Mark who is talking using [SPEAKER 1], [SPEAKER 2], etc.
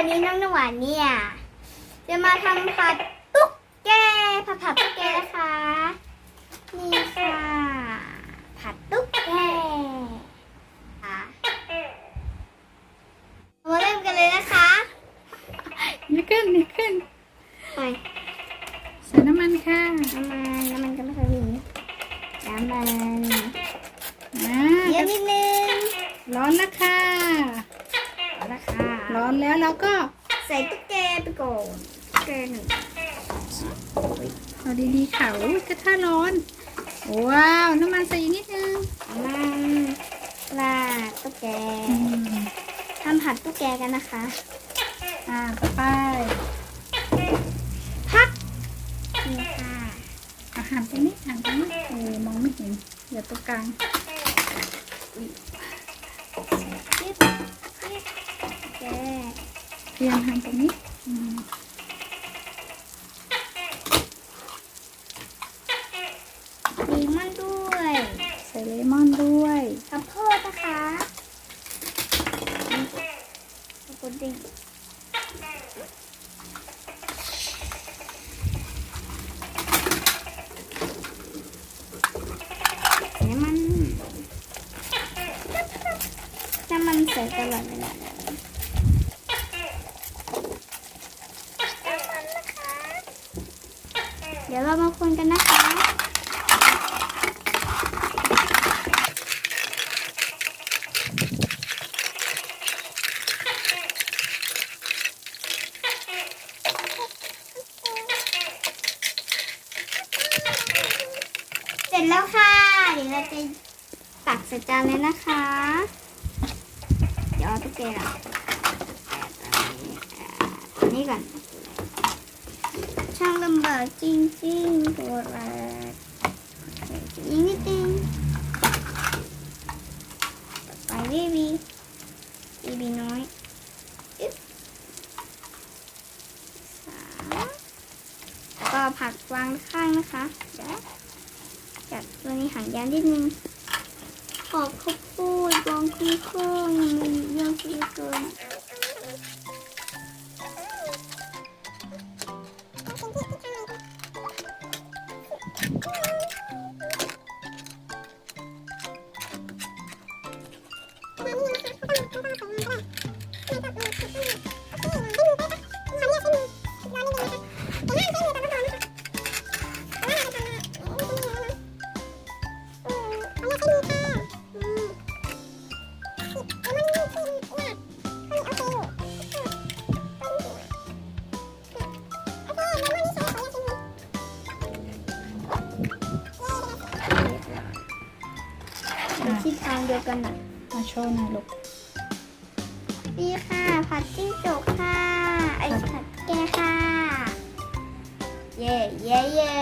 [SPEAKER 1] วันนี้น้องน้ำหวานเนี่ย จะมาทำผัดตุ๊กแกผัดผัดตุ๊กแกนะคะนี่ค่ะ ผัดตุ๊กแกอะมาเริ่มกันเลยนะคะ
[SPEAKER 2] นี่ขึ้นนี่ขึ้น
[SPEAKER 1] ไป
[SPEAKER 2] ใส่น้ำมันค่ะ
[SPEAKER 1] น้ำมันน้ำมันก็ไม่ค่อยมีน้ำมัน
[SPEAKER 2] อ่า
[SPEAKER 1] เยอะนิดนึง
[SPEAKER 2] ร้อนแล้วค่ะ
[SPEAKER 1] เอาละค่ะ
[SPEAKER 2] ร้อนแล้วเราก็
[SPEAKER 1] ใส่ตุ๊กแกไปก่อนตุ๊กแกหนึ่ง
[SPEAKER 2] เอาดีๆค่ะอุ้ยกระทะร้อน ว้าว น้ำมันใส่อีกนิดนึง
[SPEAKER 1] มันราดตุ๊กแก
[SPEAKER 2] อืม
[SPEAKER 1] ทำผัดตุ๊กแกกันนะคะ
[SPEAKER 2] อ่าต่อไป
[SPEAKER 1] พักนี่ค่ะ
[SPEAKER 2] อาหารตรงนี้อาหารตรงนี้เออมองไม่เห็นเดี๋ยวตรงกลาง
[SPEAKER 1] ยึดยึดแก
[SPEAKER 2] เตรียมอาหารตรงนี้อืม
[SPEAKER 1] มีมันด้วย
[SPEAKER 2] ใส่เลมอนด้วย
[SPEAKER 1] ข้าวโพดนะคะกุดดิ้งน้ำมันน้ำมันใส่ตลอดเวลาเลยน้ำมันนะคะ เดี๋ยวเรามาคนกันนะคะเสร็จแล้วค่ะ เดี๋ยวเราจะตักใส่จานเลยนะคะ เดี๋ยวเอาตุ๊กแกก่อนอันนี้ก่อน บากจริงๆตัวแรกอีกนิดนึงไปบีบีบีบีน้อยอึ๊บสามแล้วก็ผักวางข้างนะคะเดี๋ยวจัดตัวนี้หางยาวนิดนึงขอบข้าวโพดวางคุ้งข้างมันเยอะเหลือเกิน ทิศทางเดียวกันน่ะ
[SPEAKER 2] มาโชว์หน่อยลูก
[SPEAKER 1] นี่ค่ะ ผัดจิ้งจกค่ะไอ้ผัดแกค่ะ เย่เย่เย่